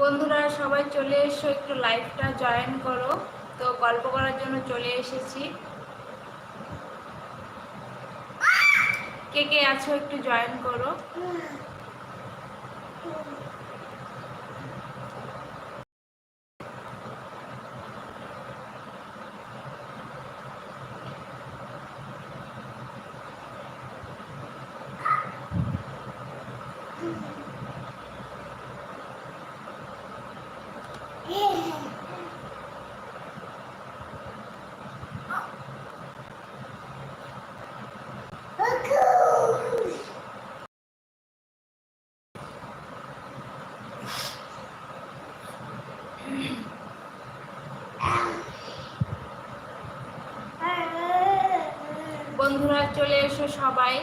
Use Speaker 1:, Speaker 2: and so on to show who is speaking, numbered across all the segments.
Speaker 1: বন্ধুরা, সবাই চলে এসো, একটু লাইভটা জয়েন করো। তো গল্প করার জন্য চলে এসেছি। কে কে আছো একটু জয়েন করো বন্ধুরা চলে এসো সবাই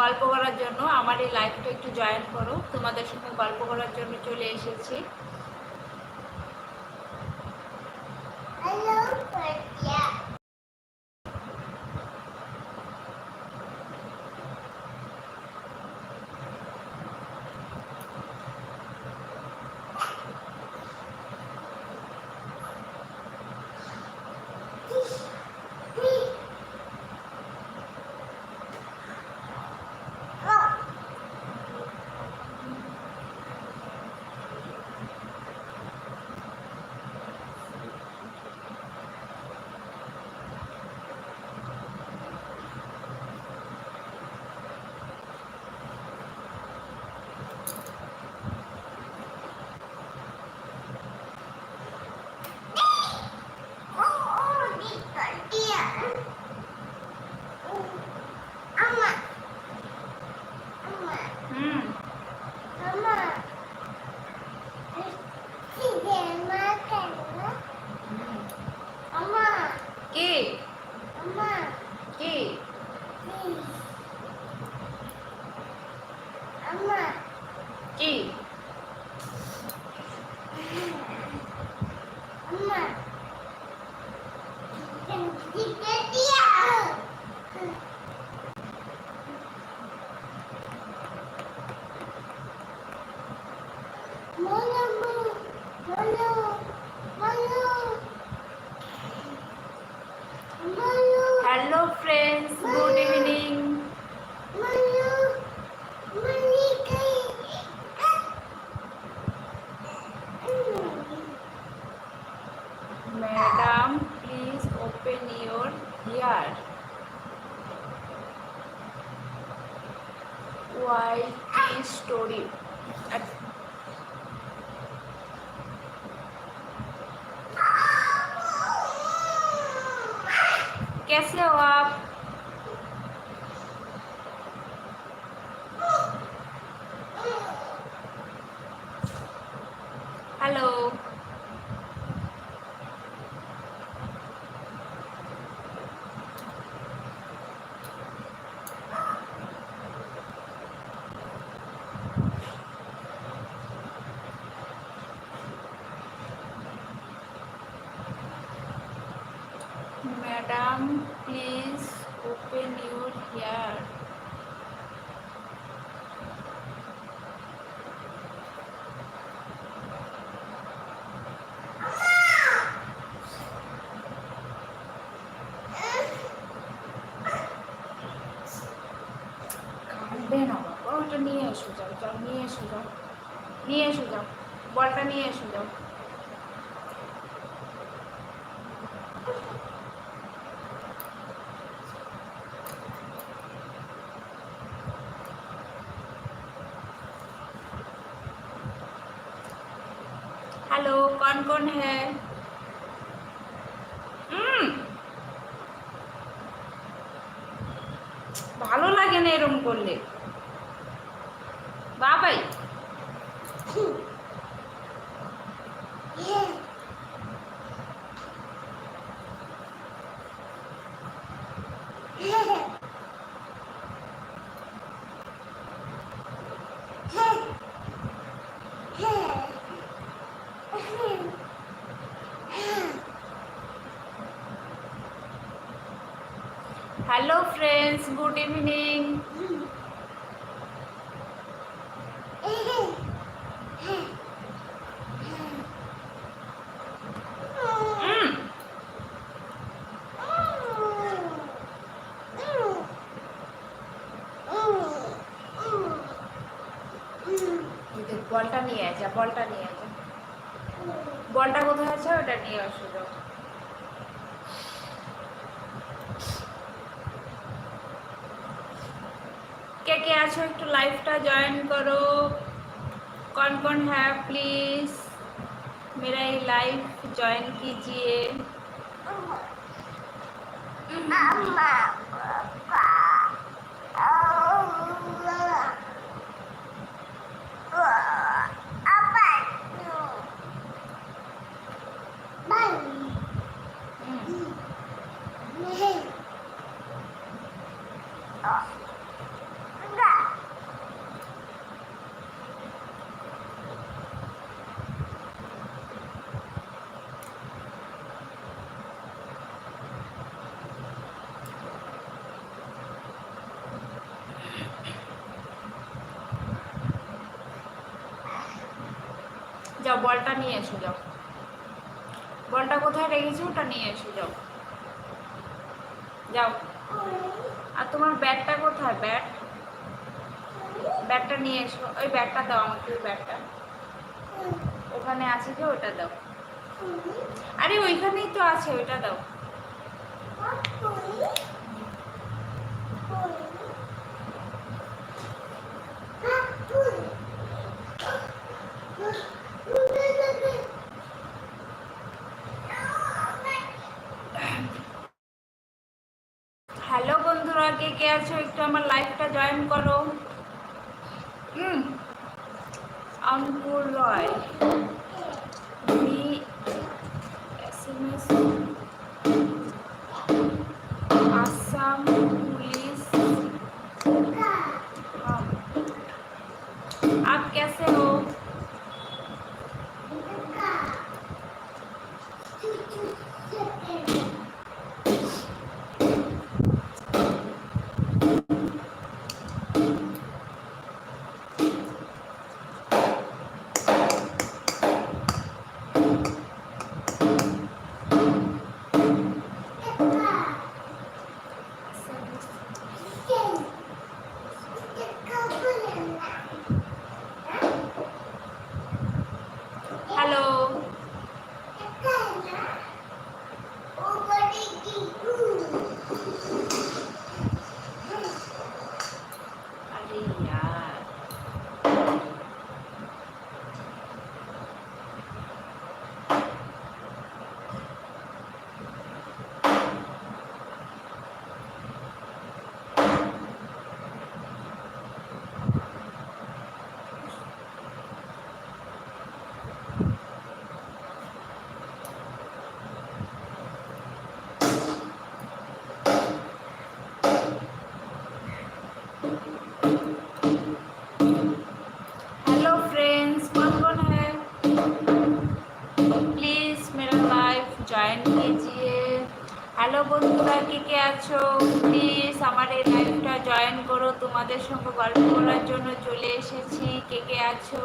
Speaker 1: গল্প করার জন্য আমার এই লাইফটা একটু জয়েন করো। তোমাদের সঙ্গে গল্প করার জন্য চলে এসেছি। Porque যাও বলটা নিয়ে এসো যাও হ্যালো ফ্রেন্ডস গুড ইভিনিং যাও, বলটা নিয়ে এসো যাও। বলটা কোথায় রেখেছো ওটা নিয়ে এসো যাও। যাও। আর তোমার ব্যাগটা কোথায়? ব্যাট ব্যাগটা নিয়ে এসো। ওই ব্যাগটা দাও আমাকে, ওই ব্যাগটা। ওখানে আছে যে ওটা দাও। আরে ওইখানেই তো আছে, ওইটা দাও। আছো একটু আমার লাইভটা জয়েন করো হুম Ankur Roy B S M S Assam police हम आप कैसे हो হ্যালো তোমাদের সঙ্গে গল্প করার জন্য চলে এসেছি। কে কে আছো?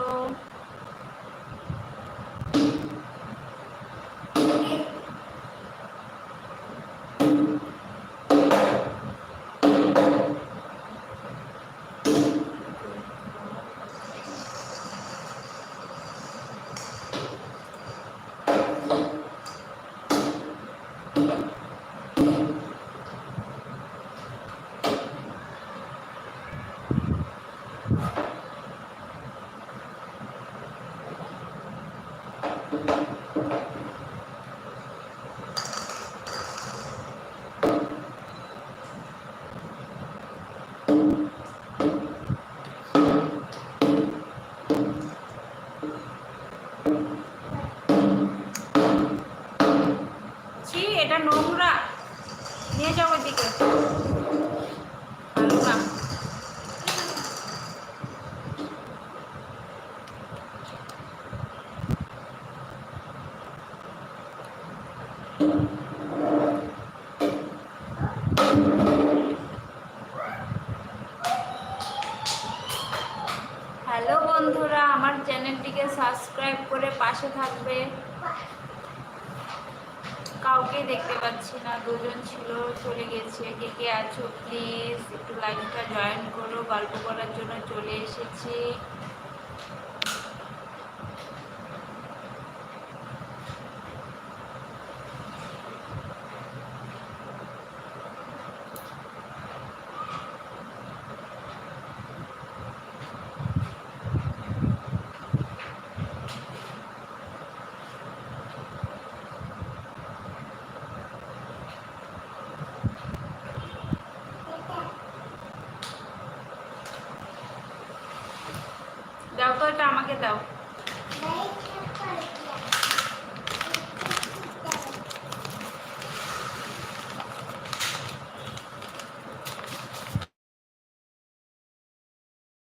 Speaker 1: হ্যালো বন্ধুরা, আমার চ্যানেলটিকে সাবস্ক্রাইব করে পাশে থাকবে। কাউকে দেখতে পাচ্ছি না, দুজন ছিল, চলে গেছে। কে কে আছো প্লিজ একটু লাইনটা জয়েন করো, গল্প করার জন্য চলে এসেছি। দাও তো এটা আমাকে দাও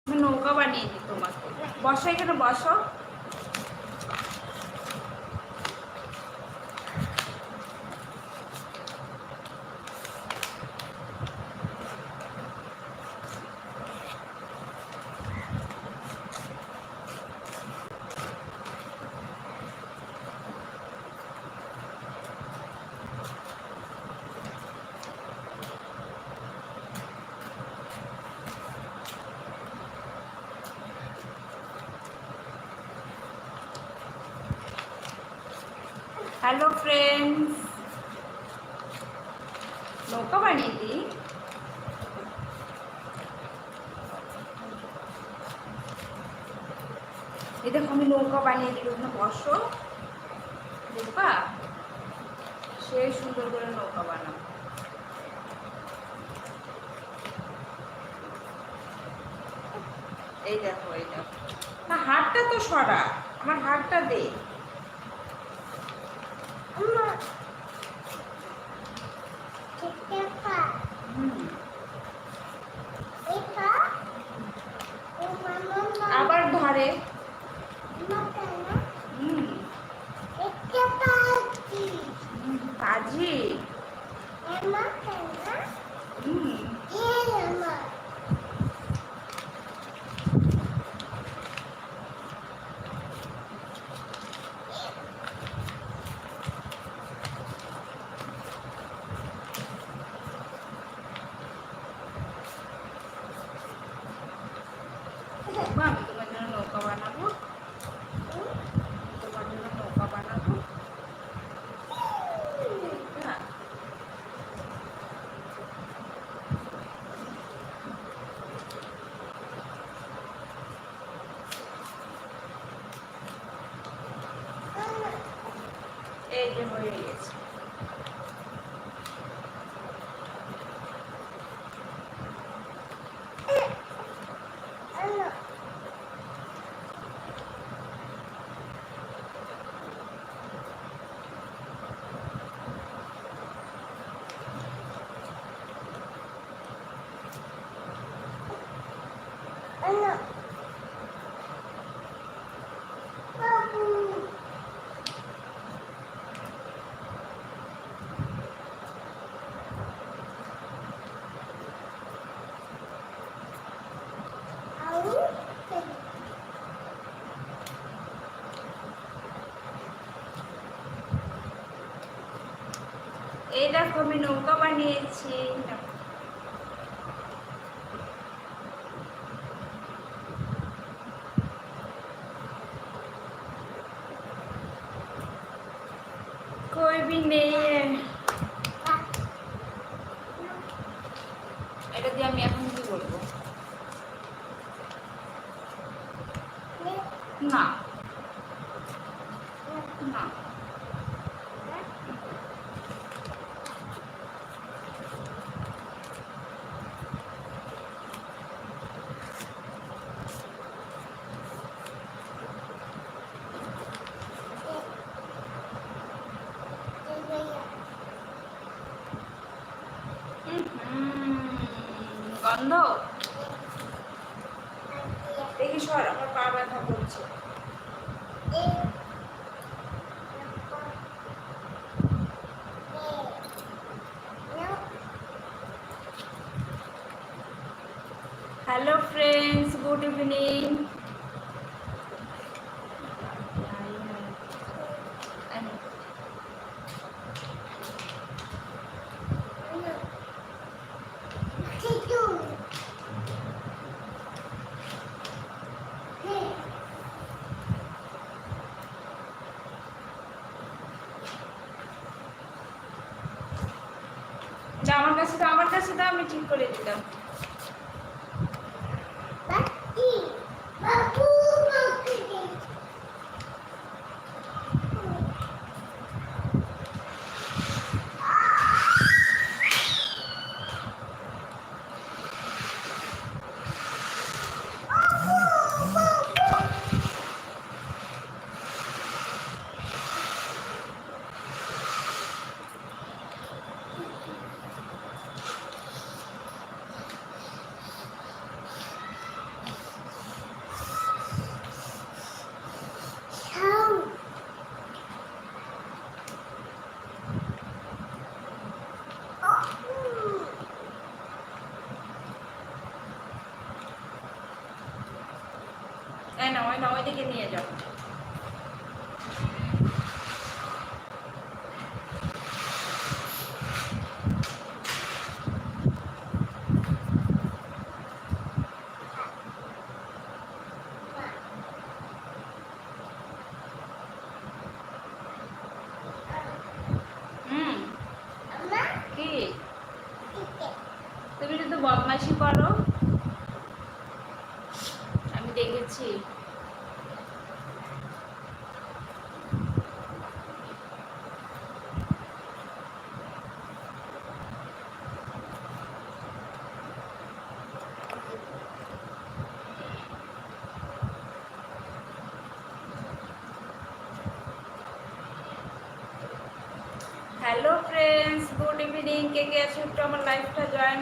Speaker 1: আমি নৌকা বানিয়ে দিই তোমাকে বসো এখানে বসো হ্যালো ফ্রেন্ডস নৌকা বানিয়ে দিই এই দেখো আমি নৌকা বানিয়ে দিই, ওখানে বসো। দেখবা? সে সুন্দর করে নৌকা বানাবো এই দেখো এই দেখো। না, হাতটা তো সরা, আমার হাতটা দে। আবার ধরে হুম। হুম, কাজী হুম দেখবা আমি তোমার জন্য নৌকা বানাবো তোমার জন্য নৌকা বানাবো দেখবা? এই যে হয়ে গেছে এই দেখো আমি নৌকা বানিয়েছি कोई হ্যালো ফ্রেন্ডস গুড করো। আমি দেখেছি। হ্যালো ফ্রেন্ডস গুড ইভিনিং কে কে আছো একটু আমার লাইফটা জয়েন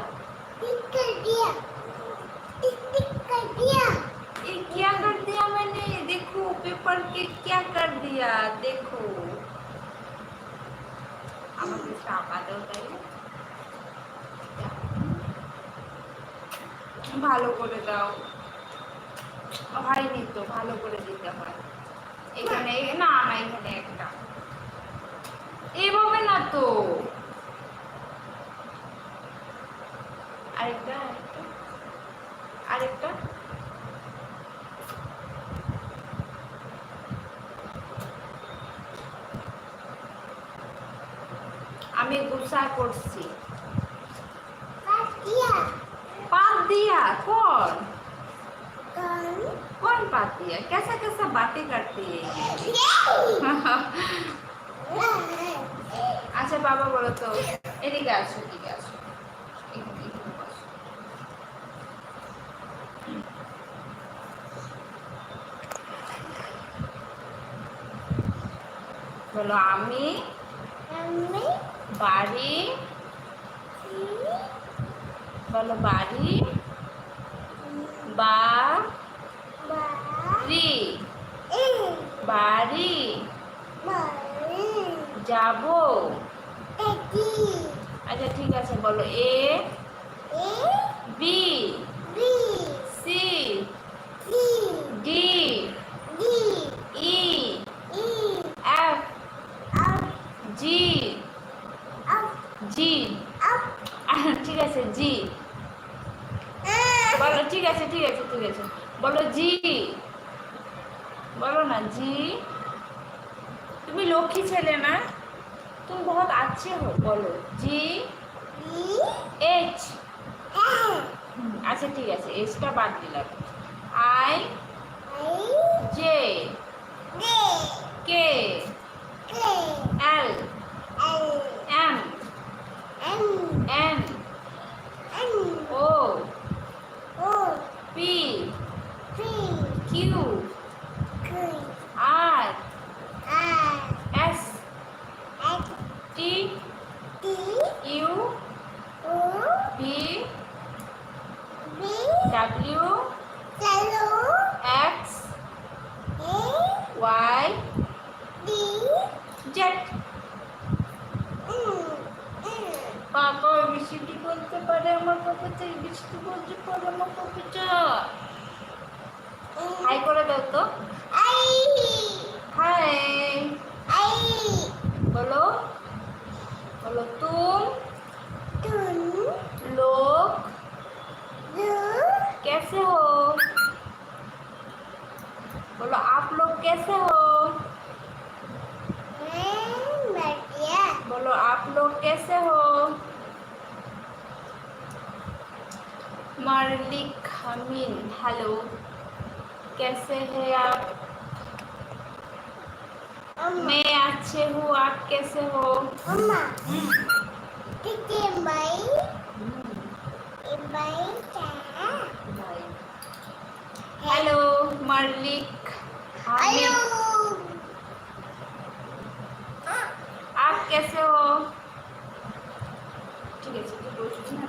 Speaker 2: पे पढ़ के
Speaker 1: क्या कर दिया
Speaker 2: देखो আমাকে
Speaker 1: চাপাতে তাই ভালো করে দাও হয়নি তো ভালো করে দিতে হয় এখানে না না এখানে একটা এভাবে না তো আরেকটা করছি। পাত দিয়া।
Speaker 2: কোন?
Speaker 1: কোন? পাত দিয়া? কেসা কেসা আচ্ছা বাবা বলো তো এদিকে আসো এদিকে আসো। বলো আমি বাড়ি বলো বাড়ি বা রি বাড়ি যাব। আচ্ছা ঠিক আছে বলো
Speaker 2: A
Speaker 1: B
Speaker 2: C
Speaker 1: D
Speaker 2: E.
Speaker 1: G.
Speaker 2: G.
Speaker 1: ঠিক আছে, জি। বলো, ঠিক আছে ঠিক আছে ঠিক আছে। বলো, জি। বলো না, জি। তুমি লক্ষ্মী ছেলে না? তুমি বহুত আছে হো, বলো, জি। এইচ আচ্ছা ঠিক আছে এইচটা বাদ দিলাম। I J K L M. M. M.
Speaker 2: す
Speaker 1: ご
Speaker 2: い
Speaker 1: 力任せ
Speaker 2: ち
Speaker 1: ゃ
Speaker 2: う。
Speaker 1: कैसे हो? ठीक है ठीक है ना।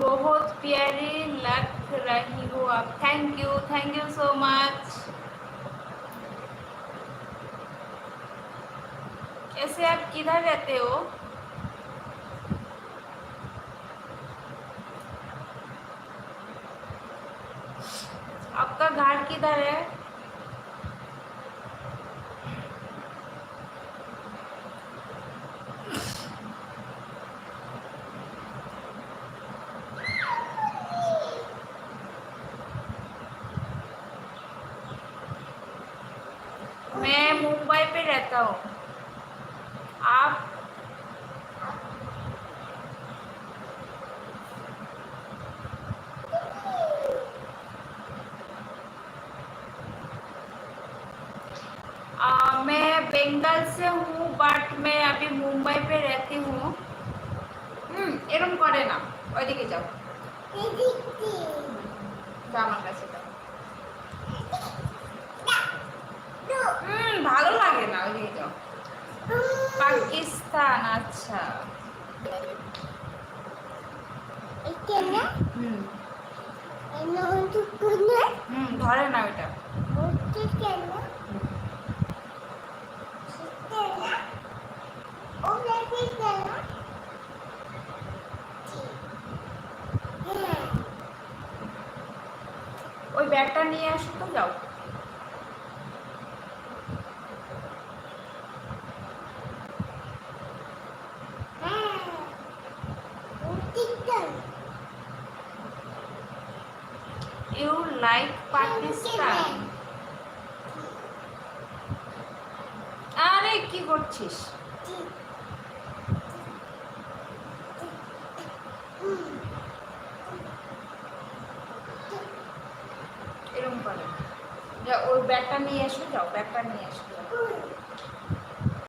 Speaker 1: बहुत प्यारी लग रही हो आप। Thank you thank you so much कैसे आप किधर रहते हो? रहता हूँ
Speaker 2: হচ্ছে কেনা কেনা ও বেবি কেনা হ্যাঁ
Speaker 1: ওই ব্যাগটা নিয়ে আসো তো যাও
Speaker 2: হ্যাঁ হচ্ছে কেনা
Speaker 1: ইউ লাইক পাকিস্তান আরে কি